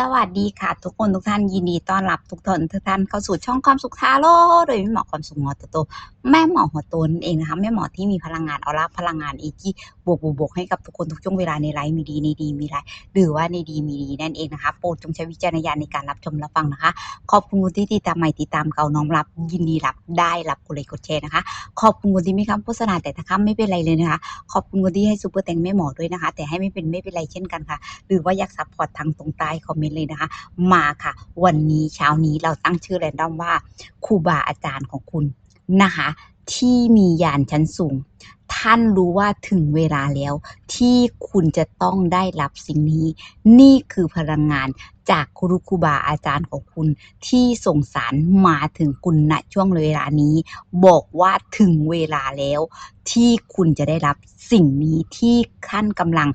สวัสดีค่ะ ทุกคนทุกท่านยินดีต้อนรับทุกท่านทุกท่านเข้าสู่ช่องความสุขทาโร่โดยแม่หมอความสุขหัวโตแม่หมอหัวโตนั่นเองนะคะแม่หมอที่มีพลังงานออร่าพลังงานอีที่บวกบวกบวกให้กับทุกคนทุกช่วงเวลาในไลฟ์มีดีในดีมีไรายหรือว่าในดีมีดีนั่นเองนะคะโปรดจงใช้วิจารณญาณในการรับชมรับฟังนะคะ ขอบคุณที่ติดตามใหม่ติดตามเก่าน้อมรับ ยินดีรับได้รับกดไลค์กดแชร์นะคะ ขอบคุณคนที่ไม่คำโฆษณาแต่ถ้าคำไม่เป็นไรเลยนะคะ ขอบคุณคนที่ให้ซูเปอร์แตงแม่หมอด้วยนะคะ แต่ให้ไม่เป็นไม่เป็นไรเช่นกันค่ะ หรือว่าอยากซัพพอร์ตทางตรงใต้คอมเมนต์เลยนะคะ มาค่ะ วันนี้เช้านี้เราตั้งชื่อแรนดอมว่าครูบาอาจารย์ของคุณนะคะ ที่มียานชั้นสูง ท่านรู้ว่าถึงเวลาแล้ว ที่คุณจะต้องได้รับสิ่งนี้ นี่คือพลังงาน จากครูครูบาอาจารย์ของคุณที่ส่งสารมาถึงคุณณช่วงเวลานี้ บอกว่าถึงเวลาแล้ว ที่คุณจะได้รับสิ่งนี้ที่ท่านกำลัง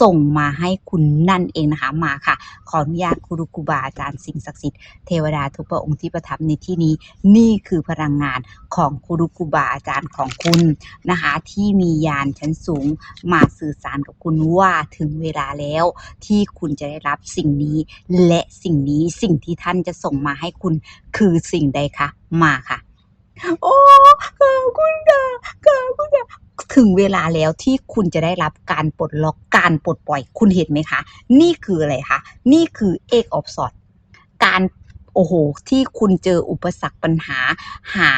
ส่งมาให้คุณนั่นเองนะคะมาค่ะ ขออนุญาตครูครูบาอาจารย์สิ่งศักดิ์สิทธิ์เทวดาทุกพระองค์ที่ประทับในที่นี้ นี่คือพลังงานของครูครูบาอาจารย์ของคุณนะคะที่มียานชั้นสูงมาสื่อสารกับคุณว่าถึงเวลาแล้ว ที่คุณจะได้รับสิ่งนี้และสิ่งนี้สิ่งที่ท่านจะส่งมาให้คุณคือสิ่งใดคะ มาค่ะ โอ้ขอบคุณค่ะขอบคุณค่ะถึงเวลาแล้วที่คุณจะได้รับการปลดล็อกการปลดปล่อยคุณเห็นไหมคะ นี่คืออะไรคะ นี่คือเอกออฟสอดการโอ้โห ที่คุณเจออุปสรรคปัญหา หา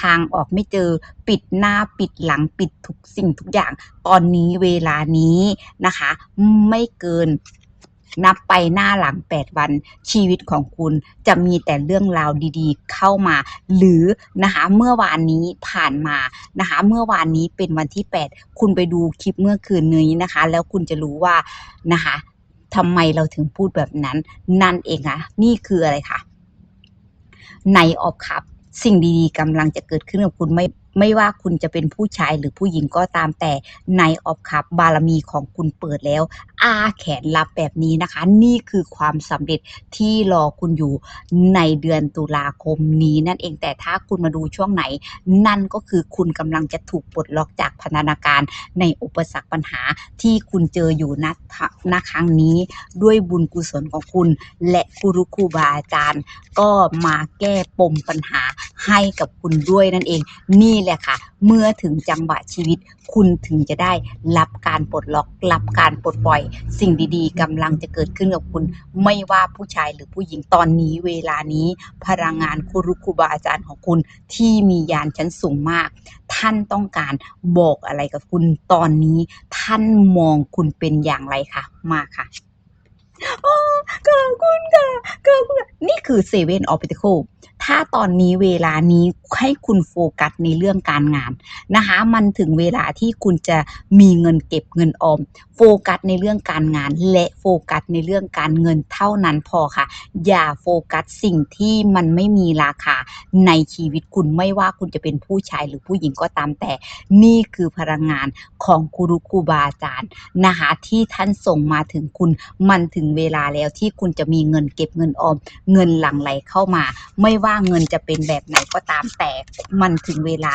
ทางออกไม่เจอปิดหน้าปิดหลังปิดทุกสิ่งทุกอย่าง ตอนนี้เวลานี้นะคะ ไม่เกิน นับไปหน้าหลัง 8 วันชีวิตของคุณจะมีแต่เรื่องราวดีๆ เข้ามา หรือนะคะเมื่อวานนี้ผ่านมานะคะเมื่อวานนี้เป็นวันที่ 8 คุณไปดูคลิปเมื่อคืนนี้นะคะ แล้วคุณจะรู้ว่านะคะทำไมเราถึงพูดแบบนั้น นั่นเองค่ะนี่คืออะไรคะในออฟครับสิ่งดีๆกำลังจะเกิดขึ้นกับคุณไม่ ไม่ว่าคุณจะเป็นผู้ชายหรือผู้หญิงก็ตามแต่ในออฟคับบารมีของคุณเปิดแล้ว อาแขนรับแบบนี้นะคะ นี่คือความสำเร็จที่รอคุณอยู่ในเดือนตุลาคมนี้นั่นเองแต่ถ้าคุณมาดูช่วงไหน นั่นก็คือคุณกำลังจะถูกปลดล็อกจากพันธนาการในอุปสรรคปัญหาที่คุณเจออยู่ณณครั้งนี้ด้วยบุญกุศลของคุณ และครูรุครูบาอาจารย์ ก็มาแก้ปมปัญหาให้กับคุณด้วยนั่นเองนี่แหละค่ะ เมื่อถึงจังหวะชีวิต คุณถึงจะได้รับการปลดล็อก รับการปลดปล่อย สิ่งดีๆกำลังจะเกิดขึ้นกับคุณ ไม่ว่าผู้ชายหรือผู้หญิงตอนนี้เวลานี้ พลังงานครูรุครูบาอาจารย์ของคุณที่มียานชั้นสูงมาก ท่านต้องการบอกอะไรกับคุณตอนนี้ ท่านมองคุณเป็นอย่างไรคะมาค่ะอ๋อขอบคุณค่ะขอบคุณนี่คือเซเว่นออฟปิเคิล ถ้าตอนนี้เวลานี้ให้คุณโฟกัสในเรื่องการงานนะคะ มันถึงเวลาที่คุณจะมีเงินเก็บเงินออม โฟกัสในเรื่องการงาน และโฟกัสในเรื่องการเงินเท่านั้นพอค่ะ อย่าโฟกัสสิ่งที่มันไม่มีราคาในชีวิตคุณไม่ว่าคุณจะเป็นผู้ชายหรือผู้หญิงก็ตามแต่ นี่คือพลังงานของครูครูบาอาจารย์นะคะที่ท่านส่งมาถึงคุณมันถึงเวลาแล้วที่คุณจะมีเงินเก็บเงินออม เงินหลั่งไหลเข้ามา ไม่ว่าเงินจะเป็นแบบไหนก็ตามแต่มันถึงเวลา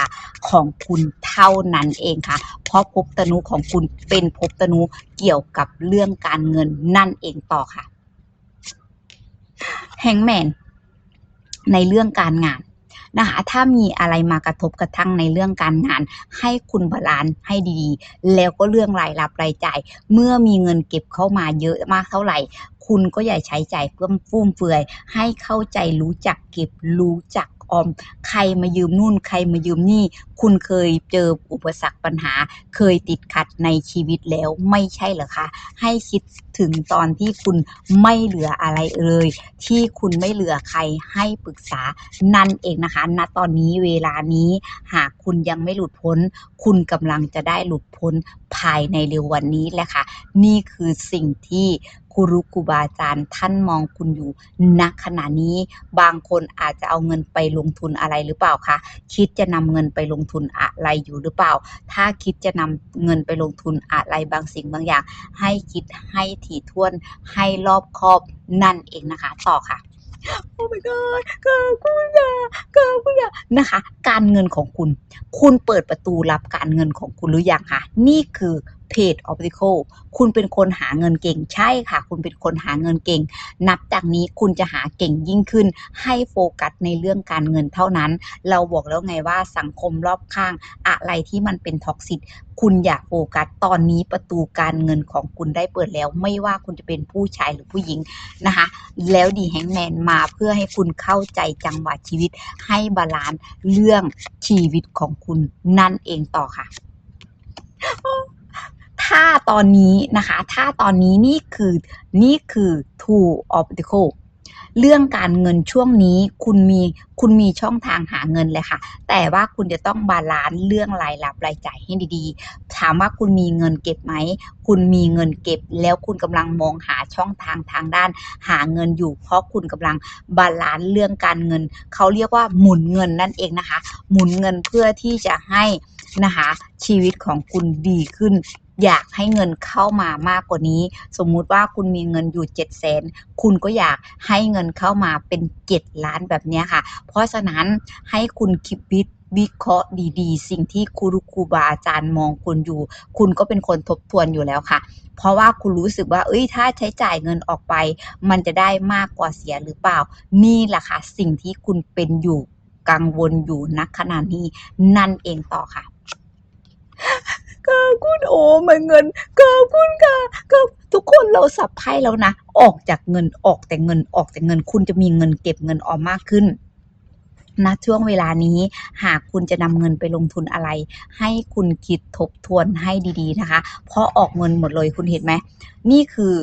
ของคุณเท่านั้นเองค่ะ เพราะภพตนุของคุณเป็นภพตนุเกี่ยวกับเรื่องการเงินนั่นเองต่อค่ะแฮงแมนในเรื่องการงานนะคะถ้ามีอะไรมากระทบกระทั่งในเรื่องการงาน ให้คุณบาลานซ์ให้ดีๆ แล้วก็เรื่องรายรับรายจ่าย เมื่อมีเงินเก็บเข้ามาเยอะมากเท่าไหร่ คุณก็อย่าใช้จ่ายเพื่อฟุ่มเฟือย ให้เข้าใจรู้จักเก็บรู้จัก ออม ใครมายืมนู่น ใครมายืมนี่ คุณเคยเจออุปสรรคปัญหา เคยติดขัดในชีวิตแล้วไม่ใช่เหรอคะ ให้คิดถึงตอนที่คุณไม่เหลืออะไรเลย ที่คุณไม่เหลือใครให้ปรึกษานั่นเองนะคะ ณ ตอนนี้เวลานี้ หากคุณยังไม่หลุดพ้น คุณกำลังจะได้หลุดพ้นภายในเร็ววันนี้แหละค่ะ นี่คือสิ่งที่ ครูรุครูบาอาจารย์ท่านมองคุณอยู่ณขณะนี้บางคนอาจจะเอาเงินไปลงทุนอะไรหรือเปล่าคะคิดจะนำเงินไปลงทุนอะไรอยู่หรือเปล่า ถ้าคิดจะนำเงินไปลงทุนอะไรบางสิ่งบางอย่าง ให้คิดให้ถี่ถ้วนให้รอบคอบนั่นเองนะคะ ต่อค่ะโอ้ my god ขอบคุณค่ะขอบคุณค่ะนะคะ การเงินของคุณ คุณเปิดประตูรับการเงินของคุณหรือยังคะนี่คือ เพจ Optical คุณเป็นคนหาเงินเก่งใช่ค่ะ คุณเป็นคนหาเงินเก่ง นับจากนี้คุณจะหาเก่งยิ่งขึ้น ให้โฟกัสในเรื่องการเงินเท่านั้น เราบอกแล้วไงว่าสังคมรอบข้าง อะไรที่มันเป็นท็อกซิตคุณอย่าโฟกัสตอนนี้ประตูการเงินของคุณได้เปิดแล้ว ไม่ว่าคุณจะเป็นผู้ชายหรือผู้หญิงนะคะ แล้วดีแฮงแมนมาเพื่อให้คุณเข้าใจจังหวะชีวิต ให้บาลานซ์เรื่องชีวิตของคุณนั่นเองต่อค่ะ ถ้าตอนนี้นะคะ ถ้าตอนนี้นี่คือนี่คือ two obstacle เรื่องการเงินช่วงนี้คุณมีคุณมีช่องทางหาเงินเลยค่ะ แต่ว่าคุณจะต้องบาลานซ์เรื่องรายรับรายจ่ายให้ดีๆ ถามว่าคุณมีเงินเก็บไหม คุณมีเงินเก็บ แล้วคุณกำลังมองหาช่องทางทางด้าน หาเงินอยู่ เพราะคุณกำลังบาลานซ์เรื่องการเงิน เขาเรียกว่าหมุนเงินนั่นเองนะคะ หมุนเงินเพื่อที่จะให้นะคะชีวิตของคุณดีขึ้น อยากให้เงินเข้ามามากกว่านี้ สมมุติว่าคุณมีเงินอยู่7 0 0 0 0 0คุณก็อยากให้เงินเข้ามาเป็น 7 ล้านแบบนี้ค่ะ เพราะฉะนั้นให้คุณคิดวิวิเคราะห์ดีๆ สิ่งที่ครูครูบาอาจารย์มองคุณอยู่ คุณก็เป็นคนทบทวนอยู่แล้วค่ะ เพราะว่าคุณรู้สึกว่า เอ้ย ถ้าใช้จ่ายเงินออกไป มันจะได้มากกว่าเสียหรือเปล่า นี่แหละค่ะ สิ่งที่คุณเป็นอยู่กังวลอยู่ณขณะนี้นั่นเองต่อค่ะ ขอบคุณโอ้มาเงินขอบคุณค่ะก็ทุกคนเราสับไพ่แล้วนะ ออกจากเงินออกแต่เงินออกแต่เงิน คุณจะมีเงินเก็บเงินออมมากขึ้นณช่วงเวลานี้หากคุณจะนำเงินไปลงทุนอะไร ให้คุณคิดทบทวนให้ดีๆนะคะ เพราะออกเงินหมดเลยคุณเห็นไหมนี่คือ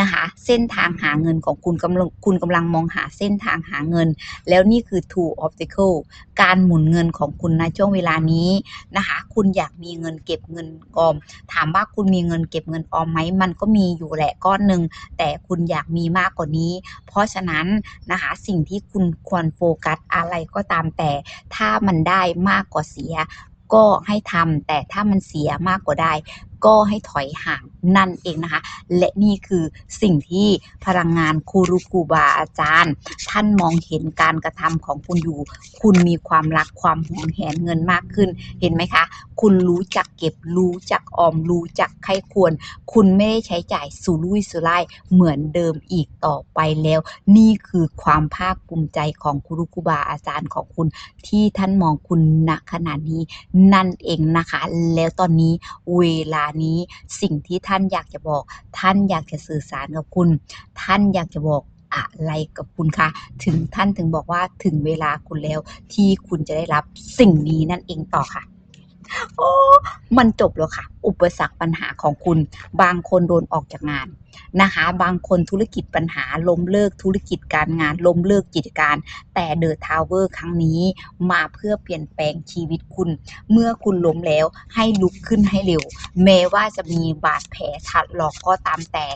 นะคะ เส้นทางหาเงินของคุณกำลังคุณกำลังมองหาเส้นทางหาเงิน แล้วนี่คือ two obstacle การหมุนเงินของคุณในช่วงเวลานี้นะคะ คุณอยากมีเงินเก็บเงินออม ถามว่าคุณมีเงินเก็บเงินออมไหมมันก็มีอยู่แหละก้อนหนึ่งแต่คุณอยากมีมากกว่านี้ เพราะฉะนั้นนะคะสิ่งที่คุณควรโฟกัสอะไรก็ตามแต่ ถ้ามันได้มากกว่าเสีย ก็ให้ทำแต่ถ้ามันเสียมากกว่าได้ ก็ให้ถอยห่างนั่นเองนะคะ และนี่คือสิ่งที่พลังงานครูรุกูบาอาจารย์ ท่านมองเห็นการกระทำของคุณอยู่ คุณมีความรักความหวงแหนเงินมากขึ้นเห็นไหมคะ คุณรู้จักเก็บรู้จักออมรู้จักใครควร คุณไม่ได้ใช้จ่ายสุรุ่ยสุร่ายเหมือนเดิมอีกต่อไปแล้ว นี่คือความภาคภูมิใจของครูครูบาอาจารย์ของคุณที่ท่านมองคุณณขณะนี้นั่นเองนะคะ แล้วตอนนี้เวลานี้สิ่งที่ท่านอยากจะบอก ท่านอยากจะสื่อสารกับคุณ ท่านอยากจะบอกอะไรกับคุณคะถึงท่านถึงบอกว่าถึงเวลาคุณแล้วที่คุณจะได้รับสิ่งนี้นั่นเองต่อค่ะ โอ้ มันจบแล้วค่ะ อุปสรรคปัญหาของคุณ บางคนโดนออกจากงานนะคะ บางคนธุรกิจปัญหาล้มเลิกธุรกิจการงานล้มเลิกกิจการ แต่เดอะทาวเวอร์ครั้งนี้มาเพื่อเปลี่ยนแปลงชีวิตคุณ เมื่อคุณล้มแล้วให้ลุกขึ้นให้เร็ว แม้ว่าจะมีบาดแผลถัดหลอกก็ตามแต่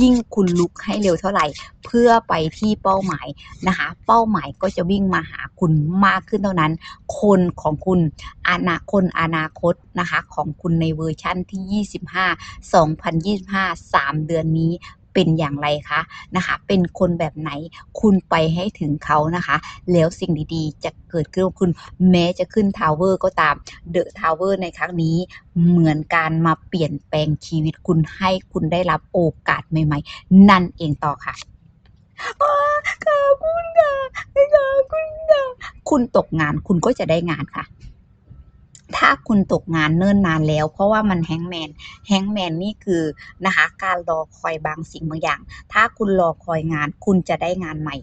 ยิ่งคุณลุกให้เร็วเท่าไหร่ เพื่อไปที่เป้าหมายนะคะ เป้าหมายก็จะวิ่งมาหาคุณมากขึ้นเท่านั้น คนของคุณอนาคตอนาคตนะคะของคุณในเวอร์ชั่นที่ 25 2025 3 เดือนนี้เป็นอย่างไรคะนะคะ เป็นคนแบบไหนคุณไปให้ถึงเขานะคะ แล้วสิ่งดีๆ จะเกิดขึ้นกับคุณแม้จะขึ้นทาวเวอร์ก็ตามเดอะทาวเวอร์ในครั้งนี้เหมือนการมาเปลี่ยนแปลงชีวิตคุณให้คุณได้รับโอกาสใหม่ ๆ นั่นเองต่อค่ะขอบคุณค่ะขอบคุณค่ะคุณตกงานคุณก็จะได้งานค่ะ ถ้าคุณตกงานเนิ่นนานแล้ว เพราะว่ามันแฮงแมนแฮงแมนนี่คือนะคะการรอคอยบางสิ่งบางอย่าง ถ้าคุณรอคอยงานคุณจะได้งานใหม่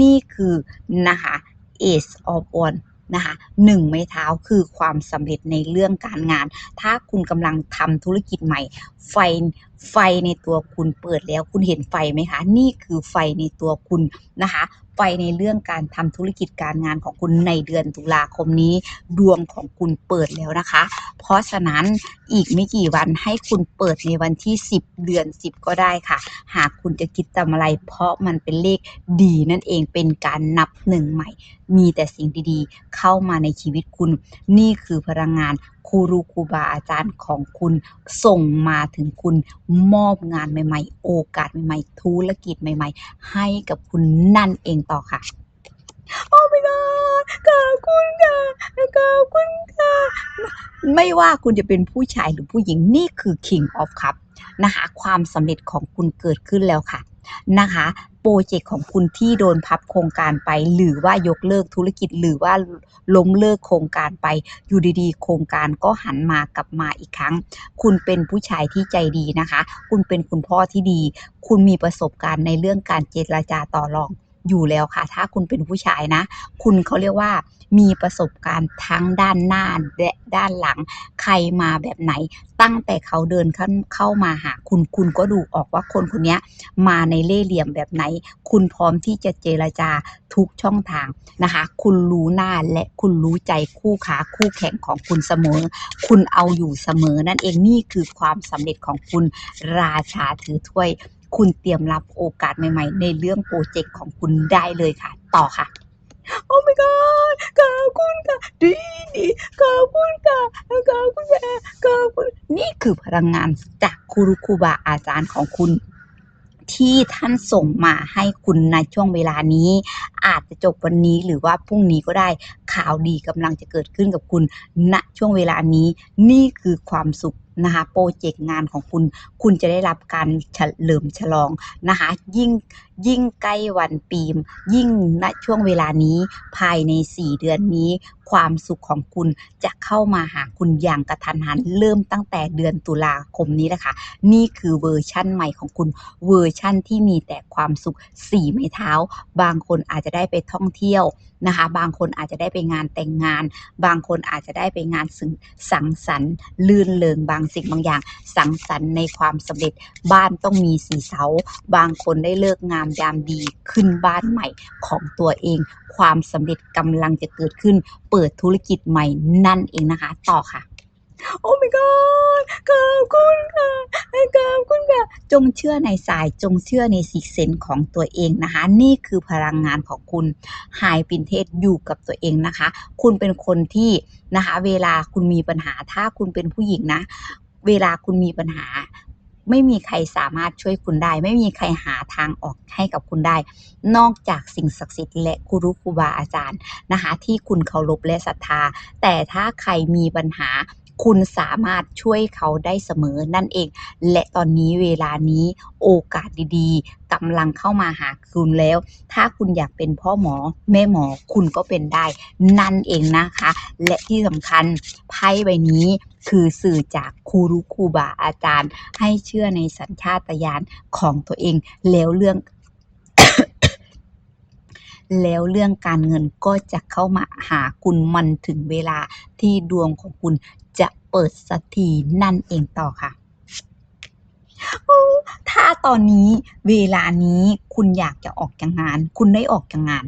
นี่คือนะคะ Ace of One นะคะหนึ่งไม้เท้าคือความสำเร็จในเรื่องการงาน ถ้าคุณกำลังทำธุรกิจใหม่ ไฟไฟในตัวคุณเปิดแล้วคุณเห็นไฟไหมคะ นี่คือไฟในตัวคุณนะคะ ไฟในเรื่องการทำธุรกิจการงานของคุณในเดือนตุลาคมนี้ ดวงของคุณเปิดแล้วนะคะ เพราะฉะนั้นอีกไม่กี่วันให้คุณเปิดในวันที่ 10 เดือน 10 ก็ได้ค่ะ หากคุณจะคิดจำอะไร เพราะมันเป็นเลขดีนั่นเองเป็นการนับหนึ่งใหม่ มีแต่สิ่งดีๆ เข้ามาในชีวิตคุณ นี่คือพลังงานครูรูครูบาอาจารย์ของคุณส่งมาถึงคุณมอบงานใหม่ ๆ โอกาสใหม่ ๆ ธุรกิจใหม่ ๆ ให้กับคุณนั่นเองต่อค่ะโอ้ my god ขอบคุณค่ะขอบคุณค่ะ ไม่ว่าคุณจะเป็นผู้ชายหรือผู้หญิงนี่คือ King of Cup นะคะ ความสำเร็จของคุณเกิดขึ้นแล้วค่ะ นะคะ โปรเจกต์ของคุณที่โดนพับโครงการไป หรือว่ายกเลิกธุรกิจ หรือว่าล้มเลิกโครงการไป อยู่ดีๆ โครงการก็หันมากลับมาอีกครั้ง คุณเป็นผู้ชายที่ใจดีนะคะ คุณเป็นคุณพ่อที่ดี คุณมีประสบการณ์ในเรื่องการเจรจาต่อรอง อยู่แล้วค่ะ ถ้าคุณเป็นผู้ชายนะ คุณเขาเรียกว่ามีประสบการณ์ทั้งด้านหน้าและด้านหลัง ใครมาแบบไหน ตั้งแต่เขาเดินเข้าเข้ามาหาคุณคุณก็ดูออกว่าคนคนนี้มาในเล่ห์เหลี่ยมแบบไหน คุณพร้อมที่จะเจรจาทุกช่องทางนะคะ คุณรู้หน้าและคุณรู้ใจคู่ค้าคู่แข่งของคุณเสมอ คุณเอาอยู่เสมอนั่นเองนี่คือความสำเร็จของคุณราชาถือถ้วย คุณเตรียมรับโอกาสใหม่ ๆ ในเรื่องโปรเจกต์ของคุณได้เลยค่ะ ต่อค่ะ โอ้ my god ขอบคุณค่ะดีดีขอบคุณค่ะขอบคุณค่ะขอบคุณนี่คือพลังงานจากครูครูบาอาจารย์ของคุณที่ท่านส่งมาให้คุณในช่วงเวลานี้ อาจจะจบวันนี้หรือว่าพรุ่งนี้ก็ได้ ข่าวดีกำลังจะเกิดขึ้นกับคุณณช่วงเวลานี้นี่คือความสุขนะคะโปรเจกต์งานของคุณ คุณจะได้รับการเฉลิมฉลองนะคะยิ่งยิ่งใกล้วันปีม ยิ่งณช่วงเวลานี้ภายใน 4 เดือนนี้ ความสุขของคุณจะเข้ามาหาคุณอย่างกระทันหัน เริ่มตั้งแต่เดือนตุลาคมนี้แหละค่ะนี่คือเวอร์ชั่นใหม่ของคุณเวอร์ชั่นที่มีแต่ความสุขสี่ไม้เท้า บางคนอาจจะได้ไปท่องเที่ยว นะคะ บางคนอาจจะได้ไปงานแต่งงาน บางคนอาจจะได้ไปงานส,งสังสรรค์ ลื่นเริงบางสิ่งบางอย่าง สังสรรค์ในความสำเร็จบ้านต้องมีสีเสา บางคนได้เลิกงามยามดีขึ้นบ้านใหม่ของตัวเอง ความสำเร็จกำลังจะเกิดขึ้น เปิดธุรกิจใหม่นั่นเองนะคะ ต่อค่ะ โอ้ my god ขอบคุณค่ะขอบคุณค่ะ จงเชื่อในสายจงเชื่อในสิกเซนของตัวเองนะคะ นี่คือพลังงานของคุณหายปินเทศอยู่กับตัวเองนะคะ คุณเป็นคนที่นะคะ เวลาคุณมีปัญหาถ้าคุณเป็นผู้หญิงนะ เวลาคุณมีปัญหาไม่มีใครสามารถช่วยคุณได้ ไม่มีใครหาทางออกให้กับคุณได้ นอกจากสิ่งศักดิ์สิทธิ์และครูรุครูบาอาจารย์นะคะ ที่คุณเคารพและศรัทธา แต่ถ้าใครมีปัญหา คุณสามารถช่วยเขาได้เสมอนั่นเอง และตอนนี้เวลานี้โอกาสดีๆกำลังเข้ามาหาคุณแล้ว ถ้าคุณอยากเป็นพ่อหมอแม่หมอคุณก็เป็นได้ นั่นเองนะคะ และที่สำคัญไพ่ใบนี้คือสื่อจากครูรุครูบาอาจารย์ ให้เชื่อในสัญชาตญาณของตัวเองแล้วเรื่อง แล้วเรื่องการเงินก็จะเข้ามาหาคุณมันถึงเวลาที่ดวงของคุณจะเปิดสักทีนั่นเองต่อค่ะถ้าตอนนี้เวลานี้คุณอยากจะออกจากงาน คุณได้ออกจากงาน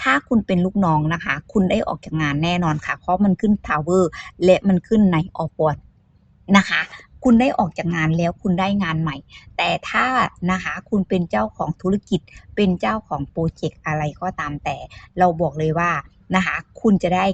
ถ้าคุณเป็นลูกน้องนะคะ คุณได้ออกจากงานแน่นอนค่ะ เพราะมันขึ้นทาวเวอร์และมันขึ้นในออฟวอร์ดนะคะ คุณได้ออกจากงานแล้วคุณได้งานใหม่ แต่ถ้านะคะคุณเป็นเจ้าของธุรกิจ เป็นเจ้าของโปรเจกต์อะไรก็ตามแต่ เราบอกเลยว่านะคะคุณจะได้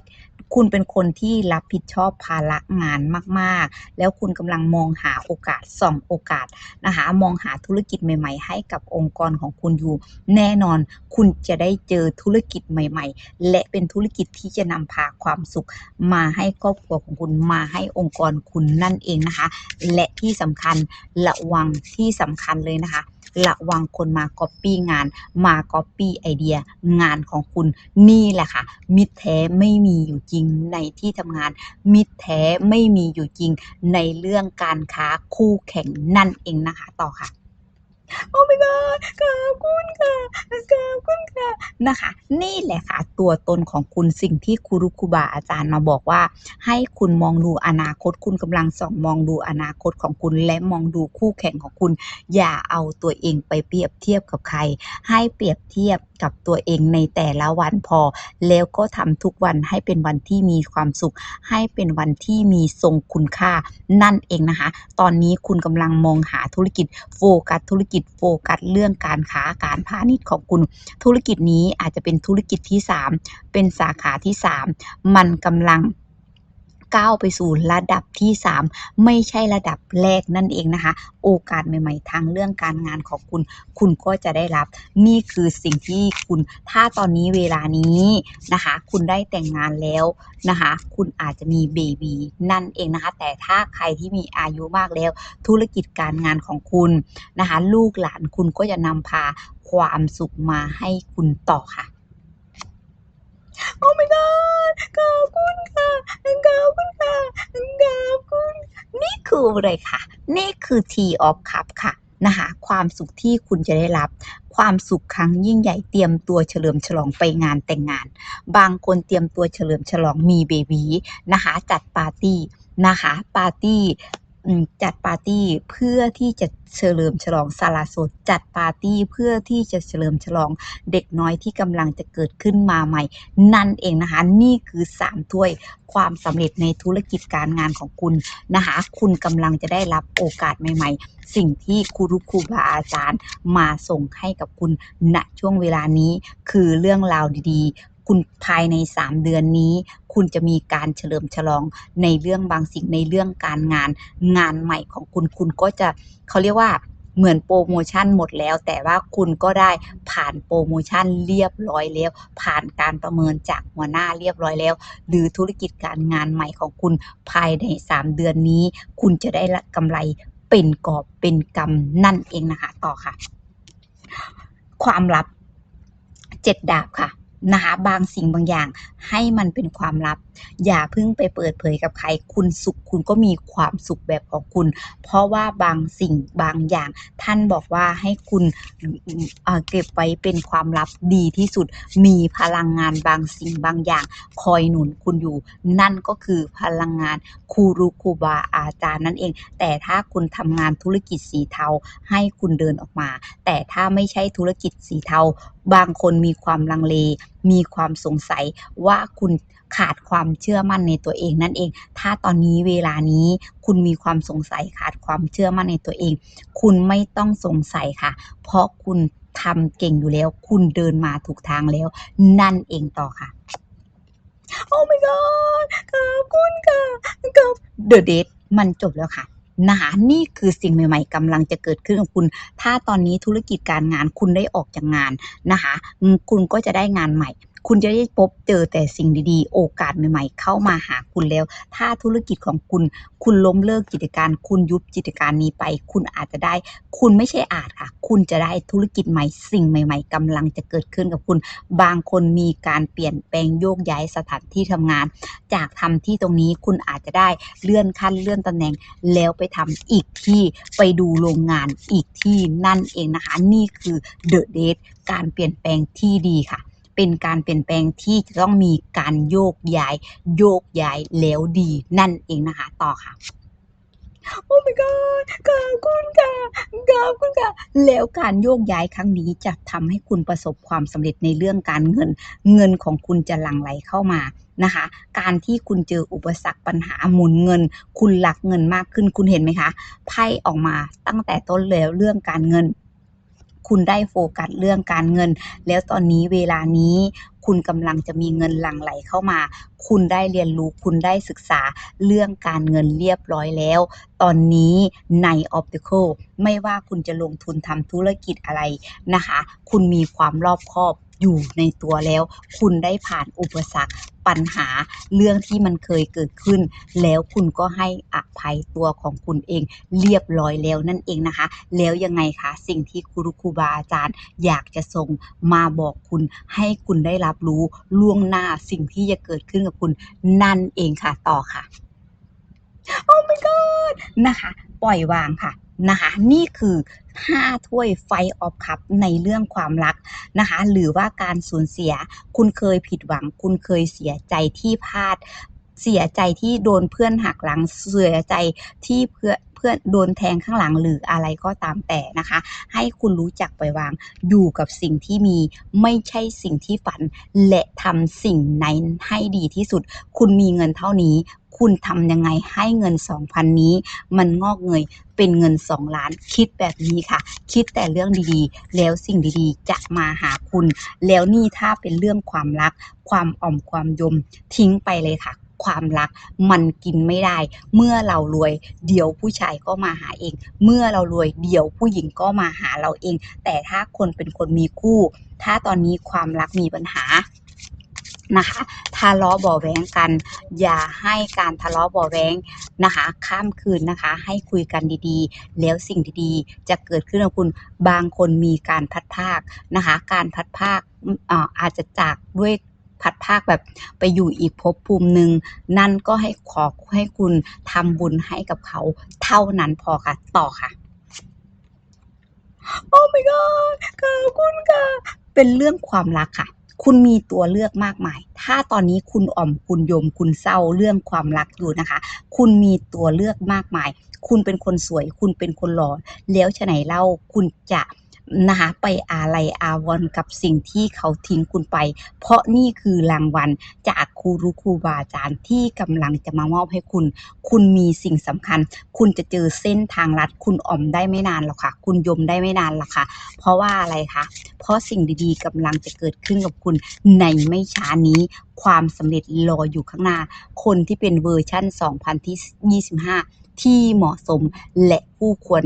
คุณเป็นคนที่รับผิดชอบภาระงานมากๆ แล้วคุณกำลังมองหาโอกาสส่องโอกาสนะคะ มองหาธุรกิจใหม่ ๆ ให้กับองค์กรของคุณอยู่ แน่นอนคุณจะได้เจอธุรกิจใหม่ ๆ และเป็นธุรกิจที่จะนำพาความสุข มาให้ครอบครัวของคุณมาให้องค์กรคุณนั่นเองนะคะ และที่สำคัญระวังที่สำคัญเลยนะคะ ระวังคนมาก๊อปปี้งาน มาก๊อปปี้ไอเดียงานของคุณนี่แหละค่ะ มิตรแท้ไม่มีอยู่จริงในที่ทำงาน มิตรแท้ไม่มีอยู่จริงในเรื่องการค้าคู่แข่งนั่นเองนะคะ ต่อค่ะโอ้ my god ขอบคุณค่ะขอบคุณค่ะนะคะ นี่แหละค่ะ ตัวตนของคุณสิ่งที่ครูรุครูบาอาจารย์มาบอกว่า ให้คุณมองดูอนาคต คุณกำลังส่องมองดูอนาคตของคุณและมองดูคู่แข่งของคุณ อย่าเอาตัวเองไปเปรียบเทียบกับใคร ให้เปรียบเทียบกับตัวเองในแต่ละวันพอ แล้วก็ทำทุกวันให้เป็นวันที่มีความสุข ให้เป็นวันที่มีทรงคุณค่านั่นเองนะคะ ตอนนี้คุณกำลังมองหาธุรกิจโฟกัสธุรกิจโฟกัสเรื่องการค้าการพาณิชย์ของคุณ ธุรกิจนี้อาจจะเป็นธุรกิจที่ 3 เป็นสาขาที่ 3 มันกำลังก้าวไปสู่ระดับที่ 3 ไม่ใช่ระดับแรกนั่นเองนะคะ โอกาสใหม่ ๆ ทางเรื่องการงานของคุณ คุณก็จะได้รับ นี่คือสิ่งที่คุณ ถ้าตอนนี้เวลานี้นะคะ คุณได้แต่งงานแล้วนะคะ คุณอาจจะมีเบบีนั่นเองนะคะ แต่ถ้าใครที่มีอายุมากแล้ว ธุรกิจการงานของคุณนะคะ ลูกหลานคุณก็จะนำพาความสุขมาให้คุณต่อค่ะ โอ้ my god ขอบคุณค่ะขอบคุณค่ะขอบคุณ นี่คืออะไรคะนี่คือ Tea of Cup ค่ะนะคะความสุขที่คุณจะได้รับ ความสุขครั้งยิ่งใหญ่เตรียมตัวเฉลิมฉลองไปงานแต่งงาน บางคนเตรียมตัวเฉลิมฉลองมีเบบีนะคะจัดปาร์ตี้นะคะปาร์ตี้ จัดปาร์ตี้เพื่อที่จะเฉลิมฉลองสละโสดจัดปาร์ตี้เพื่อที่จะเฉลิมฉลองเด็กน้อยที่กำลังจะเกิดขึ้นมาใหม่ นั่นเองนะคะ นี่คือ3ถ้วยความสำเร็จในธุรกิจการงานของคุณนะคะ คุณกำลังจะได้รับโอกาสใหม่ ๆ สิ่งที่ครูรุครูบาอาจารย์มาส่งให้กับคุณณช่วงเวลานี้คือเรื่องราวดีๆ คุณภายใน 3 เดือนนี้ คุณจะมีการเฉลิมฉลองในเรื่องบางสิ่งในเรื่องการงาน งานใหม่ของคุณคุณก็จะเขาเรียกว่าเหมือนโปรโมชั่นหมดแล้ว แต่ว่าคุณก็ได้ผ่านโปรโมชั่นเรียบร้อยแล้ว ผ่านการประเมินจากหัวหน้าเรียบร้อยแล้ว หรือธุรกิจการงานใหม่ของคุณภายใน 3 เดือนนี้ คุณจะได้กำไรเป็นกอบเป็นกำนั่นเองนะคะต่อค่ะ ความลับเจ็ดดาบค่ะ นะคะบางสิ่งบางอย่างให้มันเป็นความลับ อย่าเพิ่งไปเปิดเผยกับใคร คุณสุขคุณก็มีความสุขแบบของคุณ เพราะว่าบางสิ่งบางอย่าง ท่านบอกว่าให้คุณเเก็บไว้เป็นความลับดีที่สุด มีพลังงานบางสิ่งบางอย่าง คอยหนุนคุณอยู่ นั่นก็คือพลังงานครูรูครูบาอาจารย์นั่นเอง แต่ถ้าคุณทำงานธุรกิจสีเทาให้คุณเดินออกมา แต่ถ้าไม่ใช่ธุรกิจสีเทาบางคนมีความลังเล มีความสงสัยว่าคุณขาดความเชื่อมั่นในตัวเองนั่นเอง ถ้าตอนนี้เวลานี้คุณมีความสงสัยขาดความเชื่อมั่นในตัวเอง คุณไม่ต้องสงสัยค่ะ เพราะคุณทำเก่งอยู่แล้ว คุณเดินมาถูกทางแล้ว นั่นเองต่อค่ะ โอ้ my god ขอบคุณค่ะขอบ The Date มันจบแล้วค่ะ นะคะนี่คือสิ่งใหม่ ๆกำลังจะเกิดขึ้นของคุณ ถ้าตอนนี้ธุรกิจการงานคุณได้ออกจากงานนะคะคุณก็จะได้งานใหม่ คุณจะได้พบเจอแต่สิ่งดีๆ โอกาสใหม่ๆ เข้ามาหาคุณแล้ว ถ้าธุรกิจของคุณ คุณล้มเลิกกิจการ คุณยุบกิจการนี้ไป คุณอาจจะได้ คุณไม่ใช่อาจค่ะ คุณจะได้ธุรกิจใหม่ สิ่งใหม่ ๆกำลังจะเกิดขึ้นกับคุณ บางคนมีการเปลี่ยนแปลงโยกย้ายสถานที่ทำงาน จากทำที่ตรงนี้คุณอาจจะได้เลื่อนขั้นเลื่อนตำแหน่งแล้วไปทำอีกที่ไปดูโรงงานอีกที่นั่นเองนะคะ นี่คือ The Date การเปลี่ยนแปลงที่ดีค่ะ เป็นการเปลี่ยนแปลงที่จะต้องมีการโยกย้าย โยกย้ายแล้วดีนั่นเองนะคะ ต่อค่ะโอ้ my god ขอบคุณค่ะขอบคุณค่ะ แล้วการโยกย้ายครั้งนี้จะทำให้คุณประสบความสำเร็จในเรื่องการเงิน เงินของคุณจะหลั่งไหลเข้ามานะคะ การที่คุณเจออุปสรรคปัญหาหมุนเงิน คุณหลักเงินมากขึ้นคุณเห็นไหมคะไพ่ออกมาตั้งแต่ต้นแล้วเรื่องการเงิน คุณได้โฟกัสเรื่องการเงิน แล้วตอนนี้เวลานี้คุณกำลังจะมีเงินหลั่งไหลเข้ามา คุณได้เรียนรู้ คุณได้ศึกษาเรื่องการเงินเรียบร้อยแล้ว ตอนนี้ใน Optical ไม่ว่าคุณจะลงทุนทำธุรกิจอะไรนะคะ คุณมีความรอบคอบ อยู่ในตัวแล้ว คุณได้ผ่านอุปสรรคปัญหาเรื่องที่มันเคยเกิดขึ้น แล้วคุณก็ให้อภัยตัวของคุณเองเรียบร้อยแล้วนั่นเองนะคะ แล้วยังไงคะสิ่งที่ครูครูบาอาจารย์ อยากจะส่งมาบอกคุณ ให้คุณได้รับรู้ล่วงหน้าสิ่งที่จะเกิดขึ้นกับคุณนั่นเองค่ะต่อค่ะ โอ้ my god นะคะ ปล่อยวางค่ะนะคะ นี่คือ5ถ้วยไฟออฟคัพในเรื่องความรักนะคะ หรือว่าการสูญเสีย คุณเคยผิดหวัง คุณเคยเสียใจที่พลาดเสียใจที่โดนเพื่อนหักหลัง เสียใจที่เพื่อ พื่อนโดนแทงข้างหลังหรืออะไรก็ตามแต่นะคะ ให้คุณรู้จักปล่อยวางอยู่กับสิ่งที่มีไม่ใช่สิ่งที่ฝัน และทำสิ่งนั้นให้ดีที่สุด คุณมีเงินเท่านี้คุณทำยังไงให้เงิน 2,000 นี้ มันงอกเงยเป็นเงิน 2 ล้าน คิดแบบนี้ค่ะ คิดแต่เรื่องดีๆ แล้วสิ่งดีๆ จะมาหาคุณ แล้วนี่ถ้าเป็นเรื่องความรัก ความอ่อมความยมทิ้งไปเลยค่ะ ความรักมันกินไม่ได้ เมื่อเรารวยเดี๋ยวผู้ชายก็มาหาเอง เมื่อเรารวยเดี๋ยวผู้หญิงก็มาหาเราเอง แต่ถ้าคนเป็นคนมีคู่ ถ้าตอนนี้ความรักมีปัญหานะคะทะเลาะเบาะแว้งกัน อย่าให้การทะเลาะเบาะแว้งนะคะ ข้ามคืนนะคะ ให้คุยกันดีๆ แล้วสิ่งดีๆ จะเกิดขึ้นกับคุณบางคนมีการพัดภาคนะคะ การพัดภาคออาจจะจากด้วย พัดภาคแบบไปอยู่อีกภพภูมิหนึ่งนั่นก็ให้ขอให้คุณทำบุญให้กับเขาเท่านั้นพอค่ะ ต่อค่ะ โอ้ my god ขอบคุณค่ะ เป็นเรื่องความรักค่ะคุณมีตัวเลือกมากมาย ถ้าตอนนี้คุณอ่อมคุณยมคุณเศร้าเรื่องความรักอยู่นะคะ คุณมีตัวเลือกมากมาย คุณเป็นคนสวย คุณเป็นคนหล่อ แล้วฉะไหนเล่า คุณจะ นะคะไปอาลัยอาวรณ์กับสิ่งที่เขาทิ้งคุณไป เพราะนี่คือรางวัลจากครูรู้ครูบาอาจารย์ที่กำลังจะมามอบให้คุณ คุณมีสิ่งสำคัญ คุณจะเจอเส้นทางลัด คุณอมได้ไม่นานหรอกค่ะ คุณยมได้ไม่นานหรอกค่ะ เพราะว่าอะไรคะ เพราะสิ่งดีๆกำลังจะเกิดขึ้นกับคุณในไม่ช้านี้ความสำเร็จรออยู่ข้างหน้า คนที่เป็นเวอร์ชั่น 2025 ที่เหมาะสมและผู้ควร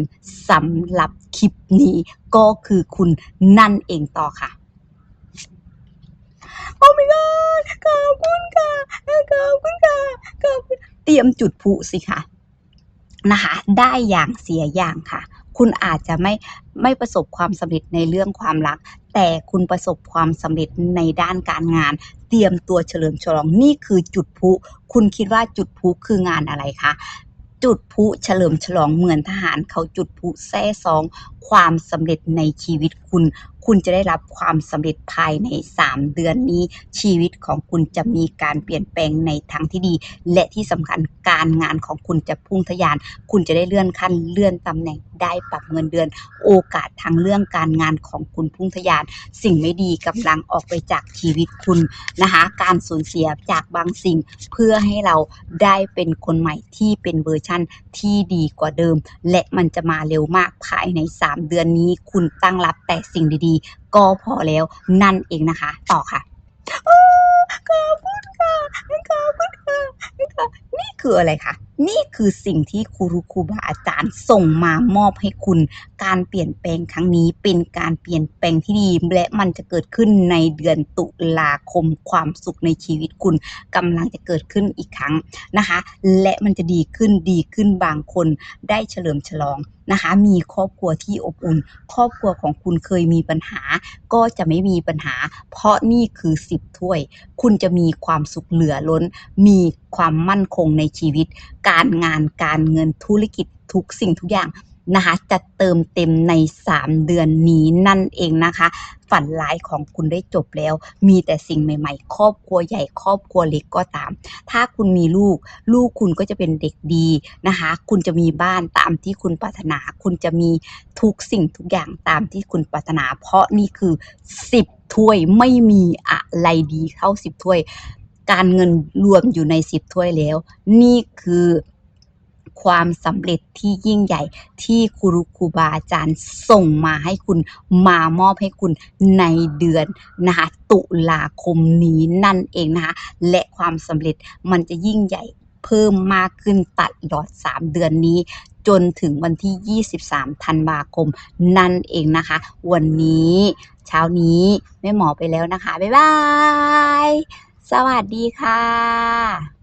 สำหรับคลิปนี้ก็คือคุณนั่นเองต่อค่ะโอ้ my god ขอบคุณค่ะขอบคุณค่ะขอบคุณเตรียมจุดพลุสิคะนะคะ ได้อย่างเสียอย่างค่ะ คุณอาจจะไม่ไม่ประสบความสำเร็จในเรื่องความรัก แต่คุณประสบความสำเร็จในด้านการงาน เตรียมตัวเฉลิมฉลองนี่คือจุดพลุคุณคิดว่าจุดพลุคืองานอะไรคะ จุดพลุเฉลิมฉลองเหมือนทหารเขาจุดพลุแซ่ซองความสำเร็จในชีวิตคุณคุณจะได้รับความสำเร็จภายใน 3 เดือนนี้ ชีวิตของคุณจะมีการเปลี่ยนแปลงในทางที่ดี และที่สำคัญการงานของคุณจะพุ่งทะยาน คุณจะได้เลื่อนขั้นเลื่อนตำแหน่งได้ปรับเงินเดือน โอกาสทางเรื่องการงานของคุณพุ่งทะยาน สิ่งไม่ดีกำลังออกไปจากชีวิตคุณนะคะการสูญเสียจากบางสิ่งเพื่อให้เราได้เป็นคนใหม่ที่เป็นเวอร์ชั่นที่ดีกว่าเดิม และมันจะมาเร็วมากภายใน 3 เดือนนี้ คุณตั้งรับแต่สิ่งดีี ก็พอแล้วนั่นเองนะคะ ต่อค่ะโอ้ขอบคุณค่ะขอบคุณค่ะค่ะนี่คืออะไรคะนี่คือสิ่งที่ครูรุครูบาอาจารย์ส่งมามอบให้คุณ การเปลี่ยนแปลงครั้งนี้เป็นการเปลี่ยนแปลงที่ดี และมันจะเกิดขึ้นในเดือนตุลาคมความสุขในชีวิตคุณกำลังจะเกิดขึ้นอีกครั้งนะคะ และมันจะดีขึ้นดีขึ้นบางคนได้เฉลิมฉลองนะคะ มีครอบครัวที่อบอุ่น ครอบครัวของคุณเคยมีปัญหา ก็จะไม่มีปัญหา เพราะนี่คือสิบถ้วย คุณจะมีความสุขเหลือล้น มีความมั่นคงในชีวิตการงานการเงินธุรกิจทุกสิ่งทุกอย่างนะคะจะเติมเต็มใน 3 เดือนนี้นั่นเองนะคะ ฝันร้ายของคุณได้จบแล้ว มีแต่สิ่งใหม่ ๆ ครอบครัวใหญ่ครอบครัวเล็กก็ตาม ถ้าคุณมีลูก ลูกคุณก็จะเป็นเด็กดีนะคะ คุณจะมีบ้านตามที่คุณปรารถนา คุณจะมีทุกสิ่งทุกอย่างตามที่คุณปรารถนา เพราะนี่คือ 10ถ้วยไม่มีอะไรดีเท่า 10ถ้วย การเงินรวมอยู่ใน10ถ้วยแล้ว นี่คือความสำเร็จที่ยิ่งใหญ่ที่ครูครูบาอาจารย์ส่งมาให้คุณมามอบให้คุณในเดือนนะคะตุลาคมนี้นั่นเองนะคะและความสำเร็จมันจะยิ่งใหญ่เพิ่มมากขึ้นตลอด 3 เดือนนี้ จนถึงวันที่ 23 ธันวาคม นั่นเองนะคะ วันนี้เช้านี้แม่หมอไปแล้วนะคะ บ๊ายบาย สวัสดีค่ะ